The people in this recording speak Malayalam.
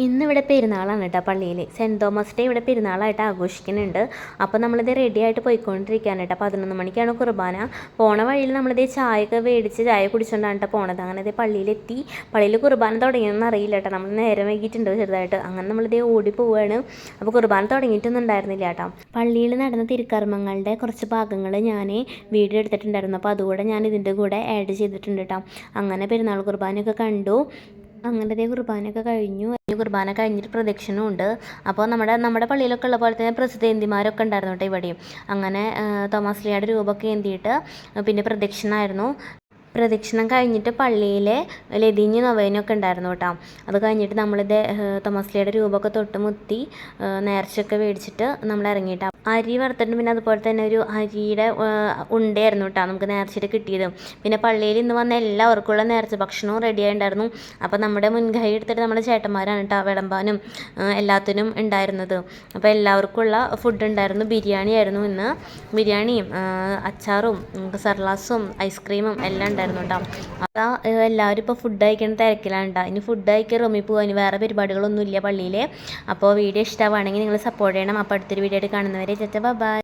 ഇന്നിവിടെ പെരുന്നാളാണ് കേട്ടോ പള്ളിയിൽ. സെന്റ് തോമസ് ഡേ ഇവിടെ പെരുന്നാളായിട്ട് ആഘോഷിക്കുന്നുണ്ട്. അപ്പോൾ നമ്മളിത് റെഡി ആയിട്ട് പോയിക്കൊണ്ടിരിക്കുകയാണ് കേട്ടോ. പതിനൊന്ന് മണിക്കാണ് കുർബാന. പോണ വഴിയിൽ നമ്മളിത് ചായയൊക്കെ മേടിച്ച് ചായ കുടിച്ചുകൊണ്ടാണ് കേട്ടോ പോണത്. അങ്ങനെ ഇത് പള്ളിയിലെത്തി. പള്ളിയിൽ കുർബാന തുടങ്ങിയെന്ന് അറിയില്ല കേട്ടോ. നമ്മൾ നേരം വൈകിട്ടുണ്ട് ചെറുതായിട്ട്. അങ്ങനെ നമ്മളിത് ഓടി പോവുകയാണ് അപ്പോൾ കുർബാന തുടങ്ങിയിട്ടൊന്നും ഉണ്ടായിരുന്നില്ല കേട്ടോ. പള്ളിയിൽ നടന്ന തിരുക്കർമ്മങ്ങളുടെ കുറച്ച് ഭാഗങ്ങൾ ഞാൻ വീഡിയോ എടുത്തിട്ടുണ്ടായിരുന്നു. അപ്പോൾ അതുകൂടെ ഞാൻ ഇതിന്റെ കൂടെ ആഡ് ചെയ്തിട്ടുണ്ട് കേട്ടോ. അങ്ങനെ പെരുന്നാൾ കുർബാനയൊക്കെ കണ്ടു. അങ്ങനത്തെ കുർബാനയൊക്കെ കഴിഞ്ഞു. കുർബാന കഴിഞ്ഞിട്ട് പ്രദക്ഷിണവും ഉണ്ട് അപ്പോൾ നമ്മുടെ നമ്മുടെ പള്ളിയിലൊക്കെ ഉള്ള പോലെ തന്നെ പ്രസിദ്ധേന്തിമാരൊക്കെ ഉണ്ടായിരുന്നു കേട്ടോ ഇവിടെയും. അങ്ങനെ തോമാസ്ലിയുടെ തോമസ് ലിയുടെ രൂപമൊക്കെ ഏന്തിയിട്ട് പിന്നെ പ്രദക്ഷിണമായിരുന്നു പ്രദക്ഷിണം കഴിഞ്ഞിട്ട് പള്ളിയിലെ ലതിഞ്ഞ് നൊവേനൊക്കെ ഉണ്ടായിരുന്നു കേട്ടോ. അത് കഴിഞ്ഞിട്ട് നമ്മളിത് തോമസ്ലിയുടെ രൂപമൊക്കെ തൊട്ട് മുത്തി നേർച്ചയൊക്കെ മേടിച്ചിട്ട് നമ്മൾ ഇറങ്ങിയിട്ട്. അരി വറുത്തിട്ട് പിന്നെ അതുപോലെ തന്നെ ഒരു അരിയുടെ ഉണ്ടയായിരുന്നു കേട്ടോ നമുക്ക് നേർച്ചയിട്ട് കിട്ടിയത്. പിന്നെ പള്ളിയിൽ ഇന്ന് വന്ന എല്ലാവർക്കുള്ള നേർച്ച ഭക്ഷണവും റെഡി ആയിട്ടുണ്ടായിരുന്നു അപ്പോൾ നമ്മുടെ മുൻകൈ എടുത്തിട്ട് നമ്മുടെ ചേട്ടന്മാരാണ് കേട്ടോ വിളമ്പാനും എല്ലാത്തിനും ഉണ്ടായിരുന്നത്. അപ്പോൾ എല്ലാവർക്കുള്ള ഫുഡ് ഉണ്ടായിരുന്നു. ബിരിയാണി ആയിരുന്നു ഇന്ന്. ബിരിയാണിയും അച്ചാറും സർലാസും ഐസ്ക്രീമും എല്ലാം ഉണ്ടായിരുന്നു. കേട്ടോ അതാ എല്ലാവരും ഇപ്പോൾ ഫുഡ് കഴിക്കുന്ന തിരക്കിലാണ് കേട്ടോ ഇനി ഫുഡ് കഴിക്കാൻ റൂമിൽ പോകാൻ വേറെ പരിപാടികളൊന്നും ഇല്ല പള്ളിയിൽ അപ്പോൾ വീഡിയോ ഇഷ്ടമാണെങ്കിൽ നിങ്ങൾ സപ്പോർട്ട് ചെയ്യണം. അപ്പോൾ അടുത്തൊരു വീഡിയോ ആയിട്ട് കാണുന്നവരെ ചേച്ചാ ബൈ